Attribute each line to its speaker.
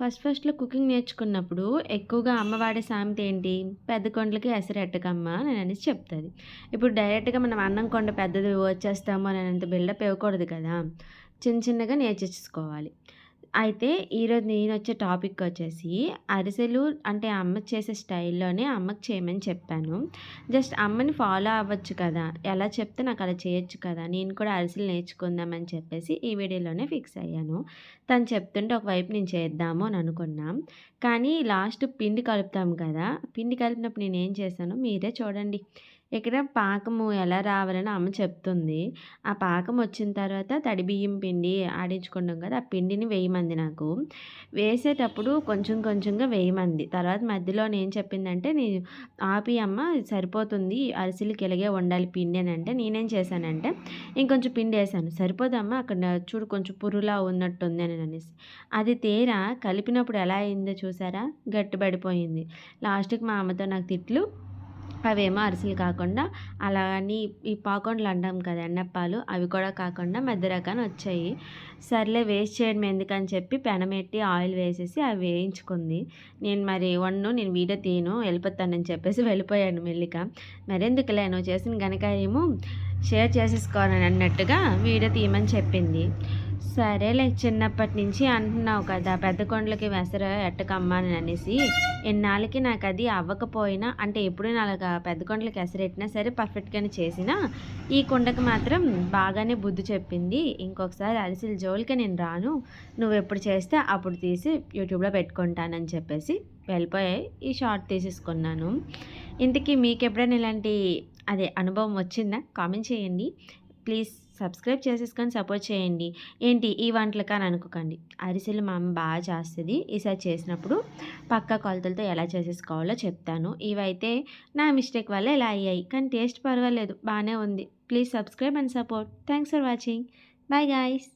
Speaker 1: First ఫస్ట్‌లో cooking నేర్చుకున్నప్పుడు ఎక్కువగా అమ్మ వాడే సామెత ఏంటి? "పెద్ద కొండలకి ఎసరెట్టకమ్మ నేను అనేసి చెప్తుంది ఇప్పుడు డైరెక్ట్‌గా మనం అన్నం కొండ పెద్దది వచ్చేస్తాము అంత బిల్డప్ ఇవ్వకూడదు కదా! చిన్న చిన్నగా నేర్చేసుకోవాలి. అయితే ఈరోజు నేను వచ్చే టాపిక్ వచ్చేసి అరిసెలు అంటే అమ్మ చేసే స్టైల్‌లోనే అమ్మకి చేయమని చెప్పాను. జస్ట్ అమ్మని ఫాలో అవ్వచ్చు కదా! ఎలా చెప్తే నాకు అలా చేయొచ్చు కదా! నేను కూడా అరిసెలు నేర్చుకుందామని చెప్పేసి ఈ వీడియోలోనే ఫిక్స్ అయ్యాను. తను చెప్తుంటే ఒకవైపు నేను చేద్దాము అని అనుకున్నాం కానీ లాస్ట్ పిండి కలుపుతాం కదా! పిండి కలిపినప్పుడు నేను ఏం చేశానో మీరే చూడండి. ఇక్కడ పాకము ఎలా రావాలని అమ్మ చెప్తుంది. ఆ పాకం వచ్చిన తర్వాత తడి బియ్యం పిండి ఆడించుకుంటాం కదా! ఆ పిండిని వేయమంది నాకు. వేసేటప్పుడు కొంచెం కొంచెంగా వేయమంది. తర్వాత మధ్యలో ఏం చెప్పిందంటే నేను ఆపి అమ్మ సరిపోతుంది అరిసెలకి ఇలాగే ఉండాలి పిండి అని అంటే నేనేం చేశానంటే ఇంకొంచెం పిండి వేసాను సరిపోదమ్మా అక్కడ చూడు కొంచెం పురుగులా ఉన్నట్టుంది అని అనేసి. అది తేరా కలిపినప్పుడు ఎలా అయిందో చూసారా? గట్టిపడిపోయింది. లాస్ట్‌కి మా అమ్మతో నాకు తిట్లు. అవేమో అరిసెలు కాకుండా అలా అని ఈ పాకొండలు అంటాం కదా! ఎన్నప్పాలు అవి కూడా కాకుండా మధ్య రకాన వచ్చాయి. సర్లే వేస్ట్ చేయడం ఎందుకని చెప్పి పెనమెట్టి ఆయిల్ వేసేసి అవి వేయించుకుంది. నేను మరి వన్ను నేను వీడియో తీయను వెళ్ళిపోతానని చెప్పేసి వెళ్ళిపోయాను మెల్లిక. మరెందుకులే నువ్వు చేసిన ఘనకార్యము షేర్ చేసేసుకోనని అన్నట్టుగా వీడియో తీయమని చెప్పింది. సరేలే చిన్నప్పటి నుంచి అంటున్నావు కదా! పెద్ద కొండలకి వెసర ఎట్టకమ్మా అని అనేసి ఇన్నాళ్ళకి అది అవ్వకపోయినా అంటే ఎప్పుడు నేను అలాగా పెద్ద కొండలకి ఎసరెట్టినా సరే పర్ఫెక్ట్‌గానే చేసినా ఈ కుండకి మాత్రం బాగానే బుద్ధి చెప్పింది. ఇంకొకసారి అరిసెల జోలికి నేను రాను. నువ్వు ఎప్పుడు చేస్తే అప్పుడు తీసి యూట్యూబ్‌లో పెట్టుకుంటానని చెప్పేసి వెళ్ళిపోయి ఈ షార్ట్ తీసేసుకున్నాను. ఇంతకీ మీకెప్పుడైనా ఇలాంటి అదే అనుభవం వచ్చిందా? కామెంట్ చేయండి. ప్లీజ్ సబ్స్క్రైబ్ చేసేసుకొని సపోర్ట్ చేయండి. ఏంటి ఈ వంటలకా అని అనుకోకండి. అరిసెలు మా అమ్మ బాగా చేస్తుంది ఈసారి చేసినప్పుడు పక్కా కొలతలతో ఎలా చేసేసుకోవాలో చెప్తాను. ఇవైతే నా మిస్టేక్ వల్ల ఇలా అయ్యాయి. కానీ టేస్ట్ పర్వాలేదు బాగానే ఉంది. Please subscribe and support. Thanks for watching. Bye guys